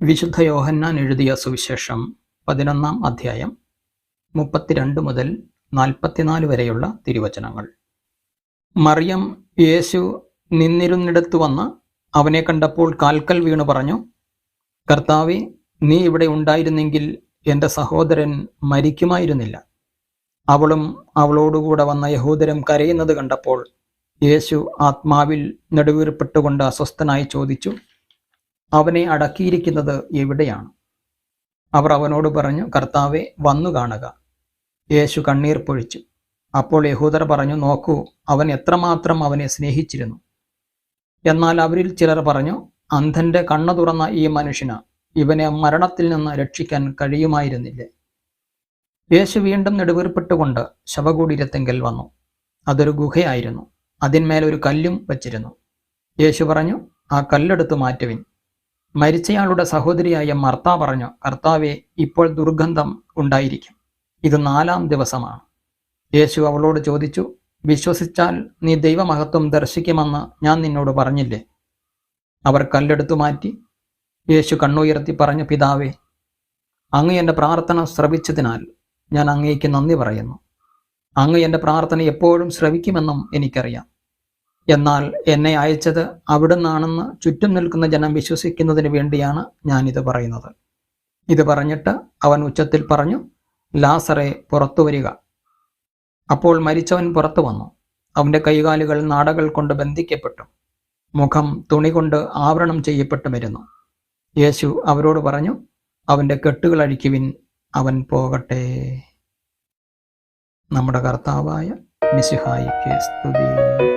വിശുദ്ധ യോഹന്നാൻ എഴുതിയ സുവിശേഷം പതിനൊന്നാം അധ്യായം മുപ്പത്തിരണ്ട് മുതൽ നാൽപ്പത്തിനാല് വരെയുള്ള തിരുവചനങ്ങൾ. മറിയം യേശു നിന്നിരുന്നിടത്ത് വന്ന് അവനെ കണ്ടപ്പോൾ കാൽക്കൽ വീണു പറഞ്ഞു കർത്താവെ നീ ഇവിടെ ഉണ്ടായിരുന്നെങ്കിൽ എന്റെ സഹോദരൻ മരിക്കുമായിരുന്നില്ല. അവളും അവളോടുകൂടെ വന്ന യഹൂദരും കരയുന്നത് കണ്ടപ്പോൾ യേശു ആത്മാവിൽ നെടുവീർപ്പെട്ടുകൊണ്ട് അസ്വസ്ഥനായി ചോദിച്ചു അവനെ അടക്കിയിരിക്കുന്നത് എവിടെയാണ്? അവർ അവനോട് പറഞ്ഞു കർത്താവെ വന്നു കാണുക. യേശു കണ്ണീർ പൊഴിച്ചു. അപ്പോൾ യഹൂദർ പറഞ്ഞു നോക്കൂ അവൻ എത്രമാത്രം അവനെ സ്നേഹിച്ചിരുന്നു. എന്നാൽ അവരിൽ ചിലർ പറഞ്ഞു അന്ധന്റെ കണ്ണു തുറന്ന ഈ മനുഷ്യന് ഇവനെ മരണത്തിൽ നിന്ന് രക്ഷിക്കാൻ കഴിയുമായിരുന്നില്ലേ? യേശു വീണ്ടും നെടുവീർപ്പെട്ടുകൊണ്ട് ശവകൂടീരത്തെങ്കിൽ വന്നു. അതൊരു ഗുഹയായിരുന്നു. അതിന്മേൽ ഒരു കല്ലും വച്ചിരുന്നു. യേശു പറഞ്ഞു ആ കല്ലെടുത്ത് മാറ്റുവിൻ. മരിച്ചയാളുടെ സഹോദരിയായ മർത്ത പറഞ്ഞു കർത്താവെ ഇപ്പോൾ ദുർഗന്ധം ഉണ്ടായിരിക്കും. ഇത് നാലാം ദിവസമാണ്. യേശു അവളോട് ചോദിച്ചു വിശ്വസിച്ചാൽ നീ ദൈവമഹത്വം ദർശിക്കുമെന്ന് ഞാൻ നിന്നോട് പറഞ്ഞില്ലേ? അവർ കല്ലെടുത്തു മാറ്റി. യേശു കണ്ണുയർത്തി പറഞ്ഞു പിതാവേ അങ്ങ് എന്റെ പ്രാർത്ഥന ശ്രവിച്ചതിനാൽ ഞാൻ അങ്ങേക്ക് നന്ദി പറയുന്നു. അങ്ങ് എന്റെ പ്രാർത്ഥന എപ്പോഴും ശ്രവിക്കുമെന്നും എനിക്കറിയാം. എന്നാൽ എന്നെ അയച്ചത് അവിടുന്നാണെന്ന് ചുറ്റും നിൽക്കുന്ന ജനം വിശ്വസിക്കുന്നതിന് വേണ്ടിയാണ് ഞാനിത് പറയുന്നത്. ഇത് പറഞ്ഞിട്ട് അവൻ ഉച്ചത്തിൽ പറഞ്ഞു ലാസറെ പുറത്തു വരിക. അപ്പോൾ മരിച്ചവൻ പുറത്തു വന്നു. അവന്റെ കൈകാലുകൾ നാടകൾ കൊണ്ട് ബന്ധിക്കപ്പെട്ടു. മുഖം തുണി കൊണ്ട് ആവരണം ചെയ്യപ്പെട്ടു വരുന്നു യേശു അവരോട് പറഞ്ഞു അവന്റെ കെട്ടുകൾ അഴിക്കുവിൻ അവൻ പോകട്ടെ. നമ്മുടെ കർത്താവായ മിശിഹായിക്ക് സ്തുതി.